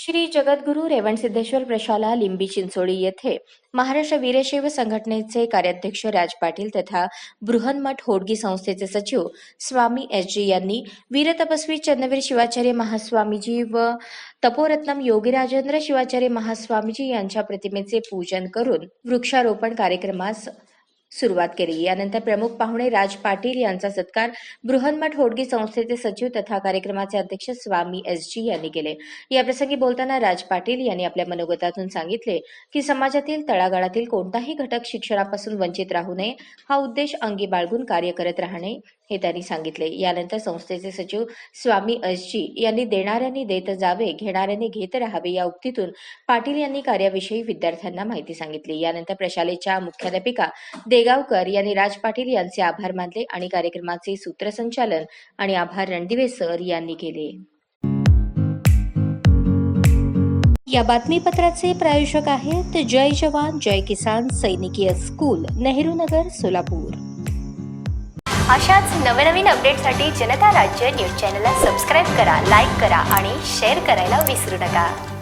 श्री जगद्गुरू रेवणसिद्धेश्वर प्रशाला लिंबी चिंचोळी येथे महाराष्ट्र वीरशैव संघटनेचे कार्याध्यक्ष राज पाटील तथा बृहन्मठ होडगी संस्थेचे सचिव स्वामी एस जी यांनी वीरतपस्वी चन्नवीर शिवाचार्य महास्वामीजी व तपोरत्नम योगीराजेंद्र शिवाचार्य महास्वामीजी यांच्या प्रतिमेचे पूजन करून वृक्षारोपण कार्यक्रमास सुरुवात केली. यानंतर प्रमुख पाहुणे राज पाटील यांचा सत्कार बृहन्मठ होडगी संस्थेचे सचिव तथा कार्यक्रमाचे अध्यक्ष स्वामी एस जी यांनी केले. याप्रसंगी बोलताना राज पाटील यांनी आपल्या मनोगतातून सांगितले की समाजातील तळागाळातील कोणताही घटक शिक्षणापासून वंचित राहू नये हा उद्देश अंगी बाळगून कार्य करत राहणे हे त्यांनी सांगितले. यानंतर संस्थेचे सचिव स्वामी एस जी यांनी देणाऱ्यांनी देत जावे घेणाऱ्यांनी घेत राहावे या उक्तीतून पाटील यांनी कार्याविषयी विद्यार्थ्यांना माहिती सांगितली. यानंतर प्रशालेच्या मुख्याध्यापिका दे. देगावकर यांनी राज पाटील यांचे आभार मानले आणि कार्यक्रमाचे सूत्रसंचालन आणि आभार रणदिवे सर यांनी केले. या बातमीपत्राचे प्रायोजक आहेत जय जवान जय किसान सैनिकीय स्कूल नेहरू नगर सोलापूर. अशाच नवनवीन अपडेटसाठी जनता राज्य न्यूज चॅनलला सबस्क्राईब करा लाईक करा आणि शेअर करायला विसरू नका.